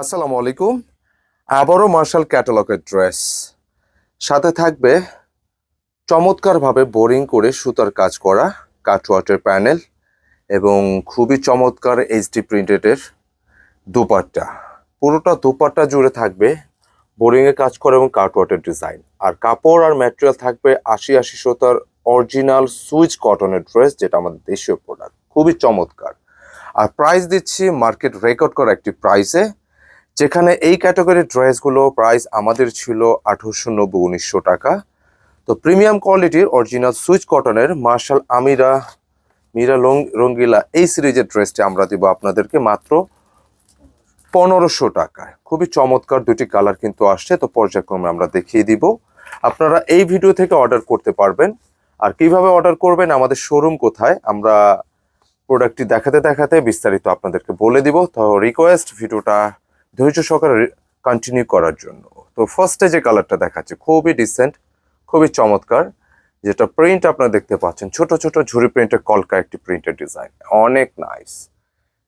আসসালামু আলাইকুম। আবারও মার্শাল ক্যাটালগের ড্রেস সাথে থাকবে চমৎকারভাবে বোরিং করে সুতার কাজ করা কাটওয়াটের প্যানেল এবং খুবই চমৎকার এইচডি প্রিন্টেডের দুপাট্টা। পুরোটা দুপাট্টা জুড়ে থাকবে বোরিংয়ে কাজ করা এবং কাটওয়াটের ডিজাইন আর কাপড় আর ম্যাটেরিয়াল থাকবে আশি আশি সুতার অরিজিনাল সুইচ কটনের ড্রেস যেটা আমাদের দেশীয় প্রোডাক্ট খুবই চমৎকার। আর প্রাইস দিচ্ছি মার্কেট রেকর্ড করা একটি প্রাইসে যেখানে এই ক্যাটাগরির ড্রেসগুলো প্রাইস আমাদের ছিল আঠারোশো নব্বই, উনিশশো টাকা। তো প্রিমিয়াম কোয়ালিটির অরিজিনাল সুইচ কটনের মার্শাল আমিরা, মিরা লং, রঙ্গিলা এই সিরিজের ড্রেসটি আমরা দিব আপনাদেরকে মাত্র পনেরোশো টাকায়। খুবই চমৎকার দুটি কালার কিন্তু আসছে, তো পর্যায়ক্রমে আমরা দেখিয়ে দিব। আপনারা এই ভিডিও থেকে অর্ডার করতে পারবেন। আর কীভাবে অর্ডার করবেন, আমাদের শোরুম কোথায়, আমরা প্রোডাক্টটি দেখাতে দেখাতে বিস্তারিত আপনাদেরকে বলে দিব। তো রিকোয়েস্ট, ভিডিওটা ধৈর্য সহকারে কন্টিনিউ করার জন্য। তো ফার্স্টে যে কালারটা দেখাচ্ছে, খুবই ডিসেন্ট খুবই চমৎকার, যেটা প্রিন্ট আপনারা দেখতে পাচ্ছেন, ছোট ছোট ঝুড়ি প্রিন্টের কলকা একটি প্রিন্টের ডিজাইন অনেক নাইস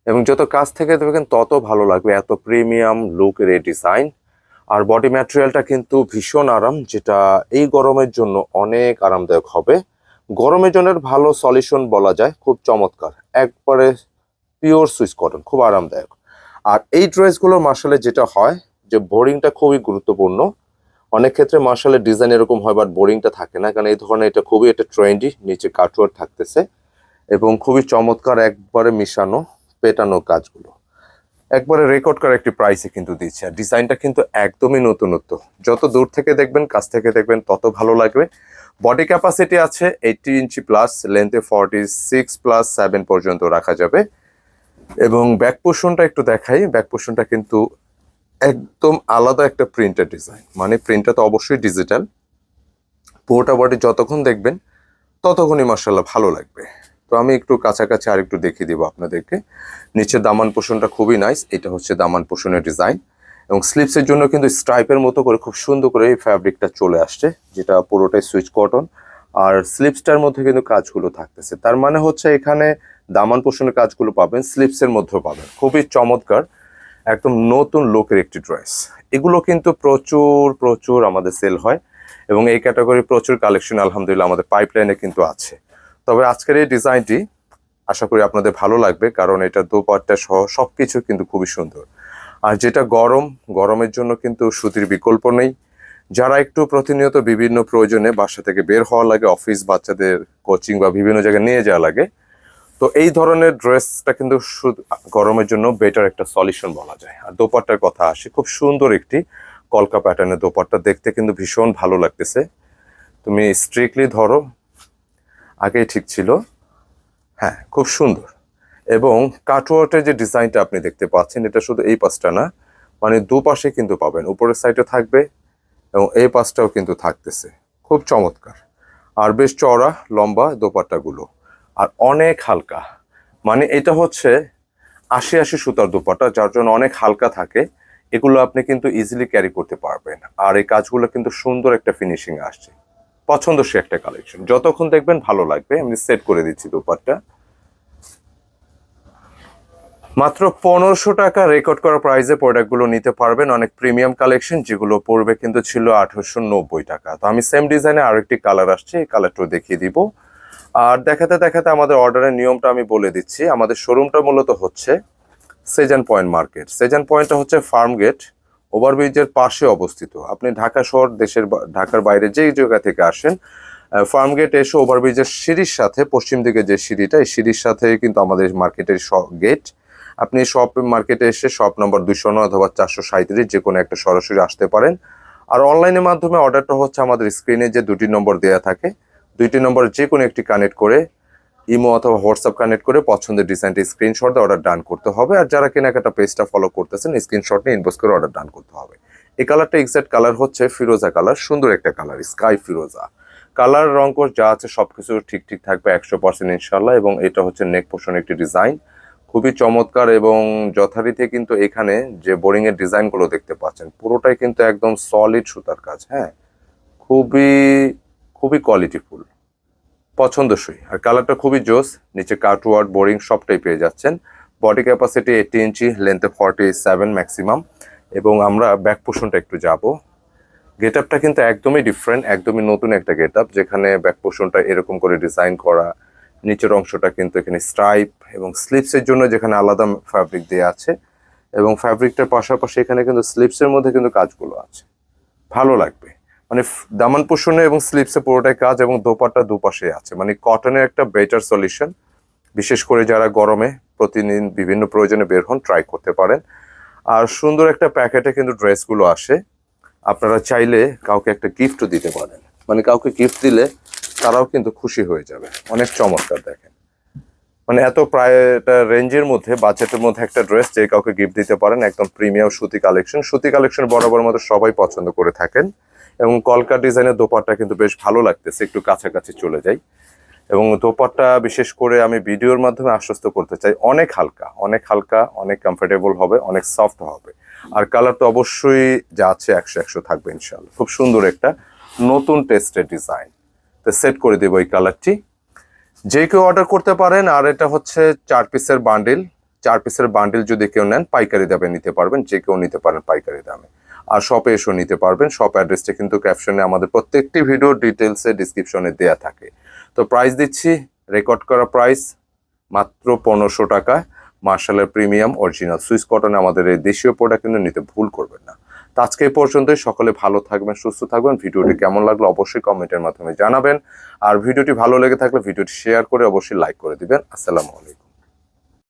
এবং যত কাছ থেকে দেখবেন, তত ভালো লাগবে, এত প্রিমিয়াম লুকের এই ডিজাইন আর বডি ম্যাটেরিয়ালটা কিন্তু ভীষণ আরাম, যেটা এই গরমের জন্য অনেক আরামদায়ক হবে। গরমের জন্য ভালো সলিউশন বলা যায়, খুব চমৎকার। একবারে পিওর সুইচ কটন খুব আরামদায়ক। আর এই ড্রেসগুলোর মার্শালে যেটা হয়, যে বোরিংটা খুবই গুরুত্বপূর্ণ। অনেক ক্ষেত্রে মার্শালের ডিজাইন এরকম হয়, বাট বোরিংটা থাকে না, কারণ এই ধরনের এটা খুবই একটা ট্রেন্ডি নিচে কাটওয়ার থাকতেছে এবং খুবই চমৎকার একবারে মিশানো, পেটানো কাজগুলো। একবারে রেকর্ড করা একটি প্রাইসে কিন্তু দিচ্ছে, আর ডিজাইনটা কিন্তু একদমই নতুনত্ব। যত দূর থেকে দেখবেন, কাছ থেকে দেখবেন, তত ভালো লাগবে। বডি ক্যাপাসিটি আছে এইটি ইঞ্চি প্লাস লেন্থে ফর্টি সিক্স প্লাস সেভেন পর্যন্ত রাখা যাবে। এবং ব্যাক পোর্শনটা একটু দেখাই। ব্যাক পোর্শনটা কিন্তু একদম আলাদা একটা প্রিন্টের ডিজাইন মানে প্রিন্টটা তো অবশ্যই ডিজিটাল পুরোটা বডি যতক্ষণ দেখবেন, ততক্ষণই মার্শাল্লাহ ভালো লাগবে। তো আমি একটু কাছাকাছি আর একটু দেখিয়ে দিব আপনাদেরকে। নিচে দামান পোষণটা খুবই নাইস এটা হচ্ছে দামান পোষণের ডিজাইন এবং স্লিপসের জন্য কিন্তু স্ট্রাইপের মতো করে খুব সুন্দর করে এই ফ্যাব্রিকটা চলে আসছে, যেটা পুরোটাই সুইচ কটন আর স্লিপসটার মধ্যে কিন্তু কাজগুলো থাকতেছে। তার মানে হচ্ছে এখানে দামান পোষণের কাজগুলো পাবেন স্লিপসের মধ্যেও পাবেন। খুবই চমৎকার, একদম নতুন লোকের একটি ড্রেস এগুলো কিন্তু প্রচুর প্রচুর আমাদের সেল হয় এবং এই ক্যাটাগরি প্রচুর কালেকশন আলহামদুলিল্লাহ, আমাদের পাইপলাইনে কিন্তু আছে। তবে আজকের এই ডিজাইনটি আশা করি আপনাদের ভালো লাগবে, কারণ এটা দোপাট্টা সহ সব কিছু কিন্তু খুবই সুন্দর। আর যেটা গরম, গরমের জন্য কিন্তু সুতির বিকল্প নেই। যারা একটু প্রতিনিয়ত বিভিন্ন প্রয়োজনে বাসা থেকে বের হওয়া লাগে অফিস বাচ্চাদের কোচিং বা বিভিন্ন জায়গায় নিয়ে যাওয়া লাগে তো এই ধরনের ড্রেসটা কিন্তু গরমের জন্য বেটার একটা সলিউশন বলা যায়। আর দোপাট্টার কথা আসে, খুব সুন্দর একটি কলকা প্যাটার্নের দোপাট্টা, দেখতে কিন্তু ভীষণ ভালো লাগতেছে। তুমি স্ট্রিক্টলি ধরো, আগেই ঠিক ছিল। হ্যাঁ খুব সুন্দর। এবং কাটওয়ার্টের যে ডিজাইনটা আপনি দেখতে পাচ্ছেন, এটা শুধু এই পাশটা না মানে দুপাশে কিন্তু পাবেন। উপরের সাইডে থাকবে এবং এই পাশটাও কিন্তু থাকতেছে। খুব চমৎকার। আর বেশ চওড়া, লম্বা দোপাট্টাগুলো। আর অনেক হালকা। মানে এটা হচ্ছে আশি আশি সুতার দোপাট্টা যার জন্য অনেক হালকা থাকে। এগুলো আপনি কিন্তু ইজিলি ক্যারি করতে পারবেন। আর এই কাজগুলো কিন্তু সুন্দর একটা ফিনিশিং আসছে। পছন্দসই একটা কালেকশন যতক্ষণ দেখবেন ভালো লাগবে, আমি সেট করে দিচ্ছি দোপাট্টা। মাত্র পনেরোশো টাকা রেকর্ড করা প্রাইসে প্রোডাক্টগুলো নিতে পারবেন। অনেক প্রিমিয়াম কালেকশন যেগুলো পড়বে কিন্তু ছিল আঠারোশো নব্বই টাকা। তো আমি সেম ডিজাইনে আরেকটি কালার আসছে, এই কালারটাও দেখিয়ে দিব। আর দেখাতে দেখাতে আমাদের অর্ডারের নিয়মটা আমি বলে দিচ্ছি। আমাদের শোরুমটা মূলত হচ্ছে সেজান পয়েন্ট মার্কেট সেজান পয়েন্টটা হচ্ছে ফার্ম গেট ওভারব্রিজের পাশে অবস্থিত। আপনি ঢাকা শহর, দেশের ঢাকার বাইরে যেই জায়গা থেকে আসেন ফার্ম গেট এসে ওভারব্রিজের সিঁড়ির সাথে, পশ্চিম দিকে যে সিঁড়িটা, এই সিঁড়ির সাথে কিন্তু আমাদের মার্কেটের গেট আপনি শপ মার্কেটে এসে শপ নম্বর দুশো নয় অথবা চারশো সাঁত্রিশ যে কোনো একটা সরাসরি আসতে পারেন। আর অনলাইনের মাধ্যমে অর্ডারটা হচ্ছে আমাদের স্ক্রিনে যে দুটি নম্বর দেওয়া থাকে। দুইটি নম্বর যে কোনো একটি কানেক্ট করে ইমো অথবা হোয়াটসঅ্যাপ কানেক্ট করে পছন্দের ডিজাইনটি স্ক্রিনশট দিয়ে অর্ডার ডান করতে হবে। আর যারা কেনাকাটা পেজটা ফলো করতেছেন স্ক্রিনশট নিয়ে ইনবক্স করে অর্ডার ডান করতে হবে। এই কালারটা এক্সাক্ট কালার হচ্ছে ফিরোজা কালার সুন্দর একটা কালার স্কাই ফিরোজা। কালার রং কোর্স যা আছে সবকিছু ঠিক ঠিক থাকবে একশো পার্সেন্ট ইনশাল্লাহ এবং এটা হচ্ছে নেক পোষণ একটি ডিজাইন খুবই চমৎকার এবং যথারীতি কিন্তু এখানে যে বোরিং এর ডিজাইনগুলো দেখতে পাচ্ছেন, পুরোটাই কিন্তু একদম সলিড সুতার কাজ হ্যাঁ? খুবই খুবই কোয়ালিটিফুল পছন্দসই। আর কালারটা খুবই জোস, নিচে কাটওয়ার্ড বোরিং সবটাই পেয়ে যাচ্ছেন। বডি ক্যাপাসিটি এইটি ইঞ্চি লেন্থে ফর্টি সেভেন ম্যাক্সিমাম এবং আমরা ব্যাক পোর্শনটা একটু যাব। গেট আপটা কিন্তু একদমই ডিফারেন্ট একদমই নতুন একটা গেট আপ যেখানে ব্যাক পোর্শনটা এরকম করে ডিজাইন করা। নিচের অংশটা কিন্তু এখানে স্ট্রাইপ এবং স্লিপসের জন্য যেখানে আলাদা ফ্যাব্রিক দেওয়া আছে এবং ফ্যাব্রিকটার পাশাপাশি এখানে কিন্তু স্লিপসের মধ্যে কিন্তু কাজগুলো আছে। ভালো লাগবে। মানে দামান পোষণে এবং স্লিপসে পুরোটাই কাজ এবং দোপাট্টা দুপাশে আছে। মানে কটনের একটা বেটার সলিউশন বিশেষ করে যারা গরমে প্রতিদিন বিভিন্ন প্রয়োজনে বের হন ট্রাই করতে পারেন। আর সুন্দর একটা প্যাকেটে কিন্তু ড্রেসগুলো আসে। আপনারা চাইলে কাউকে একটা গিফটও দিতে পারেন। মানে কাউকে গিফট দিলে তারাও কিন্তু খুশি হয়ে যাবে। অনেক চমৎকার দেখেন। মানে এত প্রায় রেঞ্জের মধ্যে বাজেটের মধ্যে একটা ড্রেস যে কাউকে গিফট দিতে পারেন, একদম প্রিমিয়াম সুতি কালেকশন সুতি কালেকশন বরাবর মতো সবাই পছন্দ করে থাকেন। এবং কলকা ডিজাইনের দোপাট্টা কিন্তু বেশ ভালো লাগতেছে, একটু কাছাকাছি চলে যাই। এবং দোপাট্টা বিশেষ করে আমি ভিডিওর মাধ্যমে আশ্বস্ত করতে চাই, অনেক হালকা অনেক হালকা, অনেক কমফোর্টেবল হবে, অনেক সফট হবে। আর কালার তো অবশ্যই যা আছে একশো একশো থাকবে ইনশাল্লাহ খুব সুন্দর একটা নতুন টেস্টের ডিজাইন তো সেট করে দেবো এই কালারটি যে কেউ অর্ডার করতে পারেন, আর এটা হচ্ছে চার পিসের বান্ডিল চার পিসের বান্ডিল যদি কেউ নেন, পাইকারি দামে নিতে পারবেন, যে কেউ নিতে পারেন পাইকারি দামে। আর শপে এসেও নিতে পারবেন। শপ অ্যাড্রেসটা কিন্তু ক্যাপশনে আমাদের প্রত্যেকটি ভিডিও ডিটেলসে ডিসক্রিপশনে দেয়া থাকে। তো প্রাইস দিচ্ছি রেকর্ড করা প্রাইস মাত্র পনেরোশো টাকা মার্শালের প্রিমিয়াম অরিজিনাল সুইস কটনে আমাদের এই দেশীয় প্রোডাক্ট কিন্তু নিতে ভুল করবেন না। তো আজকে পর্যন্তই, সকলে ভালো থাকবেন, সুস্থ থাকবেন। ভিডিওটি কেমন লাগল অবশ্যই কমেন্টের মাধ্যমে জানাবেন। আর ভিডিওটি ভালো লেগে থাকলে, ভিডিওটি শেয়ার করে অবশ্যই লাইক করে দিবেন। আসসালামু আলাইকুম।